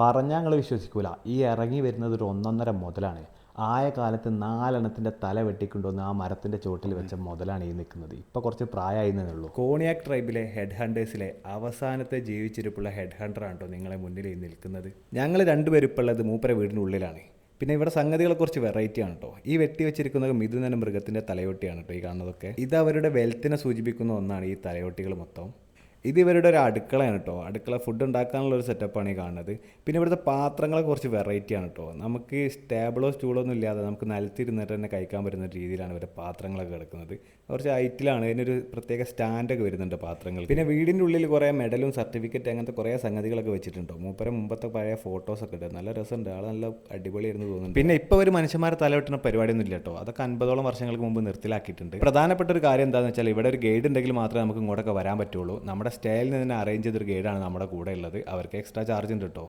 പറഞ്ഞാൽ നിങ്ങൾ വിശ്വസിക്കൂല. ഈ ഇറങ്ങി വരുന്നത് ഒരു ഒന്നൊന്നര മുതലാണ്. ആയ കാലത്ത് നാലെണ്ണത്തിന്റെ തല വെട്ടിക്കൊണ്ടുവന്ന് ആ മരത്തിന്റെ ചുവട്ടിൽ വെച്ച മുതലാണ് ഈ നിൽക്കുന്നത്. ഇപ്പോൾ കുറച്ച് പ്രായമായിരുന്നുള്ളൂ കോണിയാക് ട്രൈബിലെ ഹെഡ് ഹണ്ടേഴ്സിലെ അവസാനത്തെ ജീവിച്ചിരിപ്പുള്ള ഹെഡ് ഹണ്ടറാണ് കേട്ടോ നിങ്ങളെ മുന്നിൽ ഈ നിൽക്കുന്നത്? ഞങ്ങൾ രണ്ടുപേരും ഇപ്പോൾ ഉള്ളത് മൂപ്പര വീടിന്റെ ഉള്ളിലാണ്. പിന്നെ ഇവിടെ സംഗതികളെ കുറച്ച് വെറൈറ്റി ആണ് കേട്ടോ ഈ വെട്ടി വെച്ചിരിക്കുന്നത് മിഥുനന മൃഗത്തിന്റെ തലയൊട്ടിയാണ് കേട്ടോ ഈ കാണുന്നതൊക്കെ. ഇത് അവരുടെ വെൽത്തിനെ സൂചിപ്പിക്കുന്ന ഒന്നാണ് ഈ തലയോട്ടികൾ മൊത്തം. ഇത് ഇവരുടെ ഒരു അടുക്കളയാണ് കേട്ടോ. അടുക്കള ഫുഡ് ഉണ്ടാക്കാനുള്ള ഒരു സെറ്റപ്പാണ് ഈ കാണുന്നത്. പിന്നെ ഇവിടുത്തെ പാത്രങ്ങളെ കുറച്ച് വെറൈറ്റിയാണ് കേട്ടോ. നമുക്ക് സ്റ്റേബിളോ സ്റ്റൂളോ ഒന്നും ഇല്ലാതെ നമുക്ക് നിലത്തിരുന്നിട്ട് തന്നെ കഴിക്കാൻ പറ്റുന്ന രീതിയിലാണ് ഇവരുടെ പാത്രങ്ങളൊക്കെ കിടക്കുന്നത്. കുറച്ച് ഹൈറ്റിലാണ് ഇതിനൊരു പ്രത്യേക സ്റ്റാൻഡൊക്കെ വരുന്നുണ്ട് പാത്രങ്ങൾ പിന്നെ വീടിന്റെ ഉള്ളിൽ കുറേ മെഡലും സർട്ടിഫിക്കറ്റ് അങ്ങനത്തെ കുറേ സംഗതികളൊക്കെ വെച്ചിട്ടുണ്ടോ. മൂപ്പരം മുമ്പത്തെ പഴയ ഫോട്ടോസൊക്കെ ഉണ്ട് നല്ല രസമുണ്ട്. ആൾ നല്ല അടിപൊളിയായിരുന്നു തോന്നുന്നു പിന്നെ ഇപ്പോൾ ഒരു മനുഷ്യന്മാരെ തലവെട്ടുന്ന പരിപാടിയൊന്നും ഇല്ല കേട്ടോ. അതൊക്കെ അൻപതോളം വർഷങ്ങൾക്ക് മുമ്പ് നിർത്തിലാക്കിയിട്ടുണ്ട്. പ്രധാനപ്പെട്ട ഒരു കാര്യം എന്താണെന്ന് വെച്ചാൽ ഇവിടെ ഒരു ഗൈഡ് ഉണ്ടെങ്കിൽ മാത്രമേ നമുക്ക് ഇങ്ങോട്ടൊക്കെ വരാൻ പറ്റുള്ളൂ. നമ്മുടെ സ്റ്റേയിൽ നിന്ന് തന്നെ അറേഞ്ച് ചെയ്തൊരു ഗൈഡാണ് നമ്മുടെ കൂടെ ഉള്ളത്. അവർക്ക് എക്സ്ട്രാ ചാർജ് ഉണ്ട് കേട്ടോ